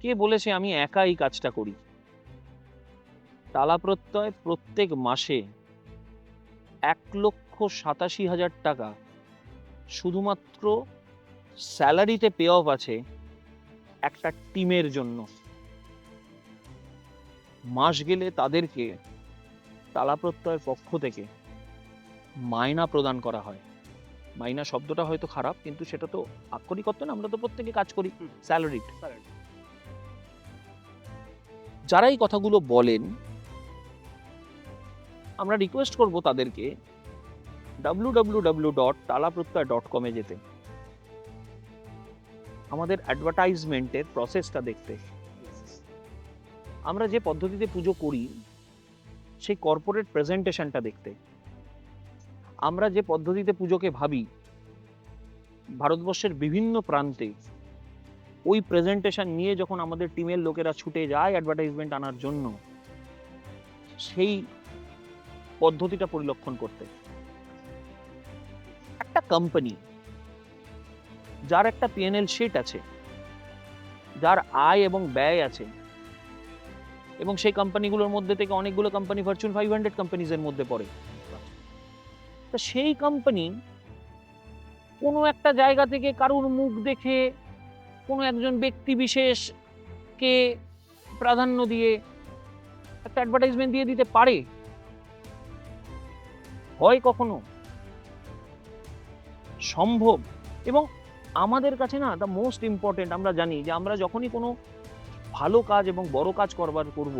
কে বলেছে আমি একা এই কাজটা করি? টালা প্রত্যয় প্রত্যেক মাসে এক লক্ষ সাতাশি হাজার টাকা। শুধুমাত্র স্যালারিতে পে অফ আছে একটা টিমের জন্য। মাস গেলে তাদেরকে টালা প্রত্যয়ের পক্ষ থেকে মায়না প্রদান করা হয়। মাইনা শব্দটা হয়তো খারাপ কিন্তু সেটা তো আক্ষরিক অর্থ না আমরা তো প্রত্যেকে কাজ করি স্যালারিড। যারা এই কথাগুলো বলেন, আমরা রিকোয়েস্ট করব তাদেরকে ডাব্লু ডাব্লু ডট ডট কমে যেতে। আমাদের অ্যাডভার্টাইজমেন্টের প্রসেসটা দেখতে। আমরা যে পদ্ধতিতে পুজো করি, সেই কর্পোরেট প্রেজেন্টেশনটা দেখতে। আমরা যে পদ্ধতিতে পুজোকে ভাবি, ভারতবর্ষের বিভিন্ন প্রান্তে ওই প্রেজেন্টেশন নিয়ে যখন আমাদের টিমের লোকেরা ছুটে যায় অ্যাডভার্টাইজমেন্ট আনার জন্য, সেই পদ্ধতিটা পরিলক্ষণ করতে। একটা কোম্পানি যার একটা পিএনএল শিট আছে, যার আয় এবং ব্যয় আছে, এবং সেই কোম্পানিগুলোর মধ্যে থেকে অনেকগুলো কোম্পানি ভার্চুয়াল ফাইভ হান্ড্রেড কোম্পানিজের মধ্যে পড়ে। তা সেই কোম্পানি কোনো একটা জায়গা থেকে কারুর মুখ দেখে কোনো একজন ব্যক্তি বিশেষকে প্রাধান্য দিয়ে একটা অ্যাডভার্টাইজমেন্ট দিয়ে দিতে পারে? হয় কখনো? সম্ভব। এবং আমাদের কাছে না দ্য মোস্ট ইম্পর্টেন্ট আমরা জানি যে আমরা যখনই কোনো ভালো কাজ এবং বড় কাজ করবার করব